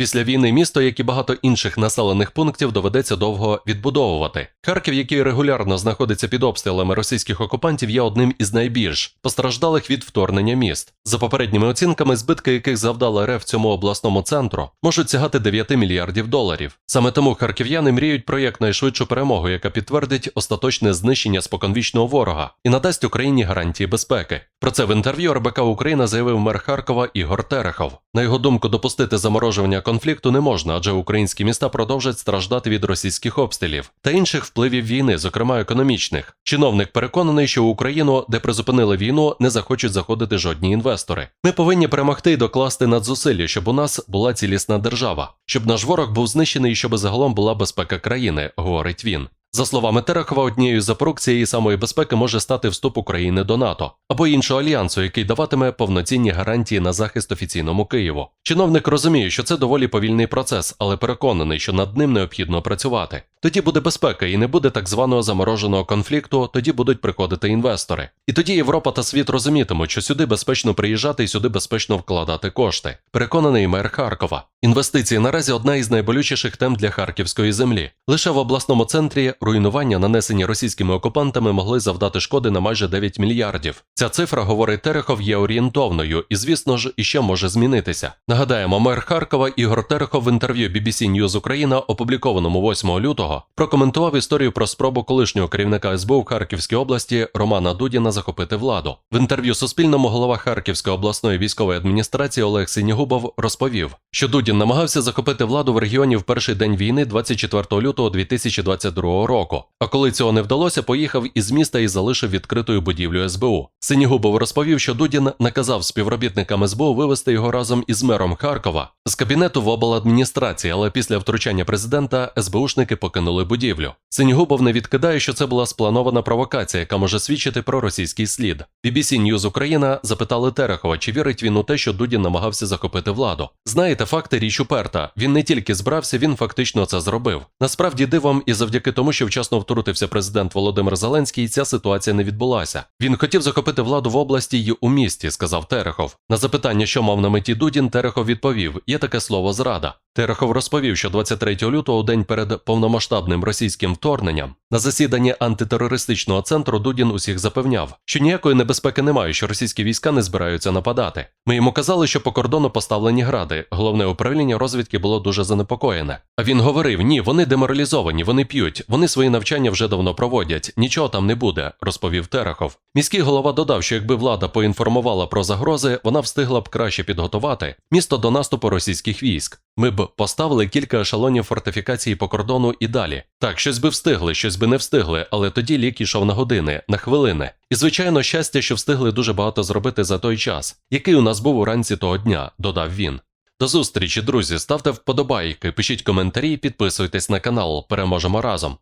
Після війни місто, як і багато інших населених пунктів, доведеться довго відбудовувати. Харків, який регулярно знаходиться під обстрілами російських окупантів, є одним із найбільш постраждалих від вторгнення міст. За попередніми оцінками, збитки яких завдала РФ цьому обласному центру, можуть сягати 9 мільярдів доларів. Саме тому харків'яни мріють про якнайшвидшу перемогу, яка підтвердить остаточне знищення споконвічного ворога і надасть Україні гарантії безпеки. Про це в інтерв'ю РБК Україна заявив мер Харкова Ігор Терехов. На його думку, допустити заморожування конфлікту не можна, адже українські міста продовжать страждати від російських обстрілів та інших впливів війни, зокрема економічних. Чиновник переконаний, що в Україну, де призупинили війну, не захочуть заходити жодні інвестори. Ми повинні перемогти і докласти надзусилля, щоб у нас була цілісна держава, щоб наш ворог був знищений і щоб загалом була безпека країни, говорить він. За словами Терехова, однією запорук цієї самої безпеки може стати вступ України до НАТО або іншого альянсу, який даватиме повноцінні гарантії на захист офіційному Києву. Чиновник розуміє, що це доволі повільний процес, але переконаний, що над ним необхідно працювати. Тоді буде безпека і не буде так званого замороженого конфлікту, тоді будуть приходити інвестори. І тоді Європа та світ розумітимуть, що сюди безпечно приїжджати і сюди безпечно вкладати кошти. Переконаний мер Харкова. Інвестиції наразі одна із найболючіших тем для харківської землі. Лише в обласному центрі руйнування, нанесені російськими окупантами, могли завдати шкоди на майже 9 мільярдів. Ця цифра, говорить Терехов, є орієнтовною і, звісно ж, іще може змінитися. Нагадаємо, мер Харкова Ігор Терехов в інтерв'ю BBC News Україна, опублікованому 8 лютого, прокоментував історію про спробу колишнього керівника СБУ в Харківській області Романа Дудіна захопити владу. В інтерв'ю Суспільному голова Харківської обласної військової адміністрації Олег Синігубов розповів, що Дудін намагався захопити владу в регіоні в перший день війни 24 лютого 2022 року. А коли цього не вдалося, поїхав із міста і залишив відкритою будівлю СБУ. Синігубов розповів, що Дудін наказав співробітникам СБУ вивести його разом із мером Харкова з кабінету в обладміністрації, але після втручання президента СБУшники покинули будівлю. Синігубов не відкидає, що це була спланована провокація, яка може свідчити про російський слід. BBC News Україна запитали Терехова, чи вірить він у те, що Дудін намагався захопити владу. Знаєте, факти річ уперта. Він не тільки збрався, він фактично це зробив. Насправді дивом, і завдяки тому, що вчасно втрутився президент Володимир Зеленський, ця ситуація не відбулася. Він хотів захопити владу в області й у місті, сказав Терехов. На запитання, що мав на меті Дудін, Терехов відповів: є таке слово зрада. Терехов розповів, що 23 лютого, день перед повномасштабним російським вторгненням, на засіданні антитерористичного центру Дудін усіх запевняв, що ніякої небезпеки немає, що російські війська не збираються нападати. Ми йому казали, що по кордону поставлені гради. Головне управління розвідки було дуже занепокоєне. А він говорив: ні, вони деморалізовані, вони п'ють, вони свої навчання вже давно проводять. Нічого там не буде, розповів Терехов. Міський голова додав, що якби влада поінформувала про загрози, вона встигла б краще підготувати місто до наступу російських військ. Ми б поставили кілька ешелонів фортифікації по кордону і далі. Так, щось би встигли, щось би не встигли, але тоді лік ішов на години, на хвилини. І, звичайно, щастя, що встигли дуже багато зробити за той час, який у нас був уранці того дня, додав він. До зустрічі, друзі, ставте вподобайки, пишіть коментарі, підписуйтесь на канал. Переможемо разом.